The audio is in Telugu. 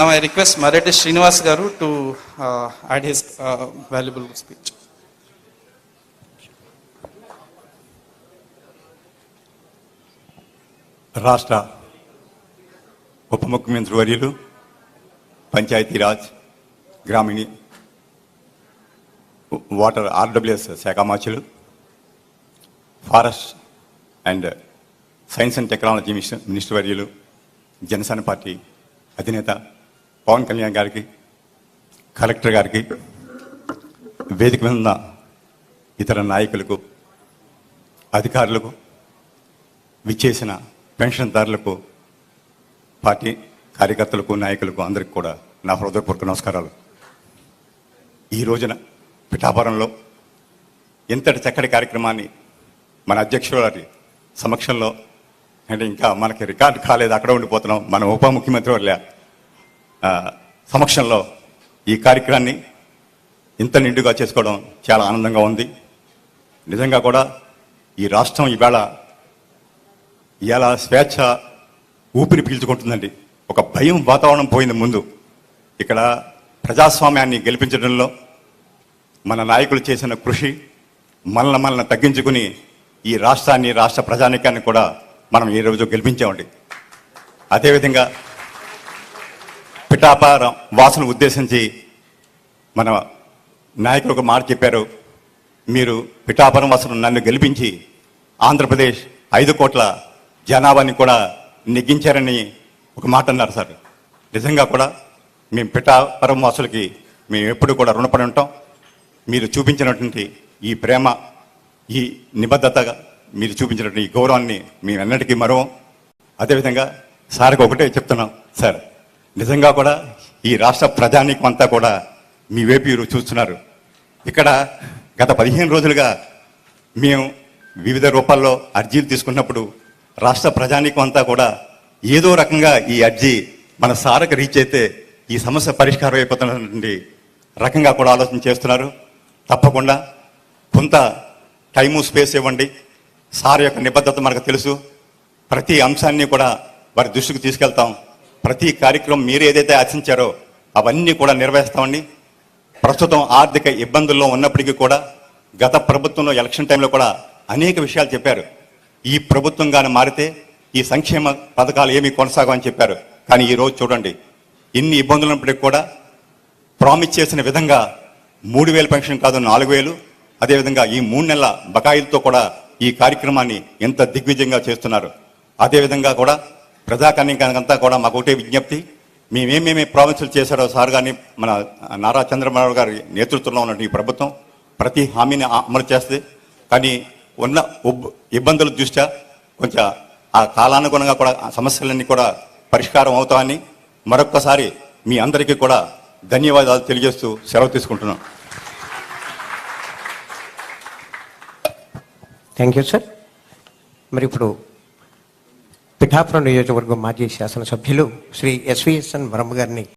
Now I request Srinivas Srinivas Garu to uh, add his uh, valuable speech. రాష్ట్ర ఉప ముఖ్యమంత్రి వర్యులు పంచాయతీరాజ్ గ్రామీణ వాటర్ ఆర్డబ్ల్యూఎస్ శాఖ మార్చులు forest and science and technology minister minister వర్యులు జనసేన పార్టీ అధినేత పవన్ కళ్యాణ్ గారికి కలెక్టర్ గారికి వేదిక మీద ఉన్న ఇతర నాయకులకు అధికారులకు విచ్చేసిన పెన్షన్దారులకు పార్టీ కార్యకర్తలకు నాయకులకు అందరికి కూడా నా హృదయపూర్వక నమస్కారాలు. ఈ రోజున పిఠాపురంలో ఇంతటి చక్కటి కార్యక్రమాన్ని మన అధ్యక్షుల సమక్షంలో అంటే ఇంకా మనకి రికార్డు కాలేదు అక్కడ ఉండిపోతున్నాం. మన ఉప ముఖ్యమంత్రి వాళ్ళ సమక్షంలో ఈ కార్యక్రమాన్ని ఇంత నిండుగా చేసుకోవడం చాలా ఆనందంగా ఉంది. నిజంగా కూడా ఈ రాష్ట్రం ఈవేళ ఇలా స్వేచ్ఛ ఊపిరి పీల్చుకుంటుందండి. ఒక భయం వాతావరణం పోయింది ముందు ఇక్కడ ప్రజాస్వామ్యాన్ని గెలిపించడంలో మన నాయకులు చేసిన కృషి మనల్ని మనల్ని తగ్గించుకుని ఈ రాష్ట్రాన్ని రాష్ట్ర ప్రజానికాన్ని కూడా మనం ఈ రోజు గెలిపించామండి. అదేవిధంగా పిఠాపార వాసన ఉద్దేశించి మన నాయకులు ఒక మాట చెప్పారు. మీరు పిఠాపురం వాసన నన్ను గెలిపించి ఆంధ్రప్రదేశ్ ఐదు కోట్ల జనాభాని కూడా నెగ్గించారని ఒక మాట అన్నారు సార్. నిజంగా కూడా మేము పిఠాపురం వాసులకి మేము ఎప్పుడు కూడా రుణపడి ఉంటాం. మీరు చూపించినటువంటి ఈ ప్రేమ ఈ నిబద్ధతగా మీరు చూపించినటువంటి ఈ గౌరవాన్ని మేము ఎన్నటికీ మరవం. అదేవిధంగా సార్కి ఒకటే చెప్తున్నాం సార్. నిజంగా కూడా ఈ రాష్ట్ర ప్రజానీకం అంతా కూడా మీ వైపు మీరు చూస్తున్నారు. ఇక్కడ గత పదిహేను రోజులుగా మేము వివిధ రూపాల్లో అర్జీలు తీసుకున్నప్పుడు రాష్ట్ర ప్రజానీకం అంతా కూడా ఏదో రకంగా ఈ అర్జీ మన సార్కి రీచ్ అయితే ఈ సమస్య పరిష్కారం అయిపోతున్నటువంటి రకంగా కూడా ఆలోచన చేస్తున్నారు. తప్పకుండా కొంత టైము స్పేస్ ఇవ్వండి. సార్ యొక్క నిబద్ధత మనకు తెలుసు. ప్రతి అంశాన్ని కూడా వారి దృష్టికి తీసుకెళ్తాం. ప్రతి కార్యక్రమం మీరు ఏదైతే ఆశించారో అవన్నీ కూడా నిర్వహిస్తామండి ప్రస్తుతం ఆర్థిక ఇబ్బందుల్లో ఉన్నప్పటికీ కూడా గత ప్రభుత్వంలో ఎలక్షన్ టైంలో కూడా అనేక విషయాలు చెప్పారు. ఈ ప్రభుత్వం కానీ మారితే ఈ సంక్షేమ పథకాలు ఏమీ కొనసాగమని చెప్పారు. కానీ ఈ రోజు చూడండి ఇన్ని ఇబ్బందులు ఉన్నప్పటికీ కూడా ప్రామిస్ చేసిన విధంగా మూడు వేల పెన్షన్ కాదు నాలుగు వేలు. అదేవిధంగా ఈ మూడు నెలల బకాయిలతో కూడా ఈ కార్యక్రమాన్ని ఎంత దిగ్విజయంగా చేస్తున్నారు. అదేవిధంగా కూడా ప్రజాకన్యకంతా కూడా మాకు ఒకటే విజ్ఞప్తి. మేమేమేమి ప్రామిసులు చేశారో సార్ కానీ మన నారా చంద్రబాబు గారి నేతృత్వంలో ఉన్న ఈ ప్రభుత్వం ప్రతి హామీని అమలు చేస్తుంది. కానీ ఉన్న ఇబ్బందుల దృష్ట్యా కొంచెం ఆ కాలానుగుణంగా కూడా సమస్యలన్నీ కూడా పరిష్కారం అవుతామని మరొక్కసారి మీ అందరికీ కూడా ధన్యవాదాలు తెలియజేస్తూ సెలవు తీసుకుంటున్నాం. థ్యాంక్ యూ సార్ మరి ఇప్పుడు పిఠాపురం నియోజకవర్గం మాజీ శాసనసభ్యులు శ్రీ ఎస్విఎస్ఎన్ వరమ్మ గారిని